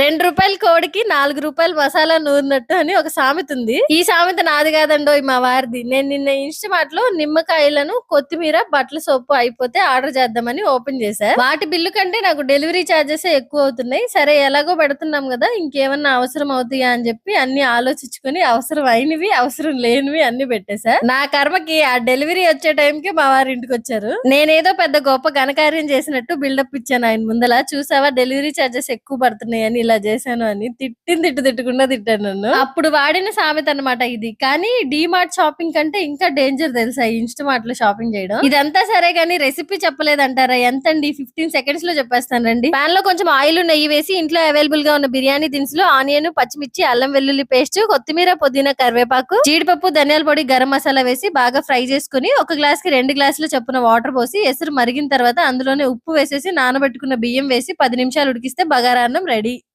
రెండు రూపాయల కోడికి నాలుగు రూపాయల మసాలా నూరినట్టు అని ఒక సామెత ఉంది. ఈ సామెత నాది కాదండో మా వారిది. నేను నిన్న ఇన్స్టమార్ట్లో నిమ్మకాయలను కొత్తిమీర బట్టల సోపు అయిపోతే ఆర్డర్ చేద్దామని ఓపెన్ చేశా. వాటి బిల్లు కంటే నాకు డెలివరీ చార్జెస్ ఎక్కువ అవుతున్నాయి. సరే ఎలాగో పెడుతున్నాం కదా ఇంకేమన్నా అవసరం అవుతాయా అని చెప్పి అన్ని ఆలోచించుకుని అవసరం అయినవి అవసరం లేనివి అన్ని పెట్టేశా. నా కర్మకి ఆ డెలివరీ వచ్చే టైంకి మా వారి ఇంటికి వచ్చారు. నేనేదో పెద్ద గొప్ప ఘనకార్యం చేసినట్టు బిల్డప్ ఇచ్చాను ఆయన ముందల. చూసావా డెలివరీ చార్జెస్ ఎక్కువ పడుతున్నాయి అని ఇలా చేశాను అని తిట్టిన తిట్టు తిట్టకుండా తిట్టాను నన్ను. అప్పుడు వాడిన సామెత అన్నమాట ఇది. కానీ మార్ట్ షాపింగ్ కంటే ఇంకా డేంజర్ తెలుసా ఇన్స్టమార్ట్లో షాపింగ్ చేయడం? ఇదంతా సరే కానీ రెసిపీ చెప్పలేదంటారా? ఎంత అండి ఫిఫ్టీన్ సెకండ్స్లో చెప్పేస్తాను రండి. పాన్లో కొంచెం ఆయిల్ నెయ్యి వేసి ఇంట్లో అవైలబుల్గా ఉన్న బిర్యానీ దినుసులు ఆనియన్ పచ్చిమిర్చి అల్లం వెల్లుల్లి పేస్ట్ కొత్తిమీర పుదీనా కరివేపాకు జీడిపప్పు ధనియాల పొడి గరం మసాలా వేసి బాగా ఫ్రై చేసుకుని ఒక గ్లాస్కి రెండు గ్లాసులు చొప్పున వాటర్ పోసి ఎసురు మరిగిన తర్వాత అందులోనే ఉప్పు వేసేసి నానబెట్టుకున్న బియ్యం వేసి పది నిమిషాలు ఉడికిస్తే బగారా అన్నం రెడీ.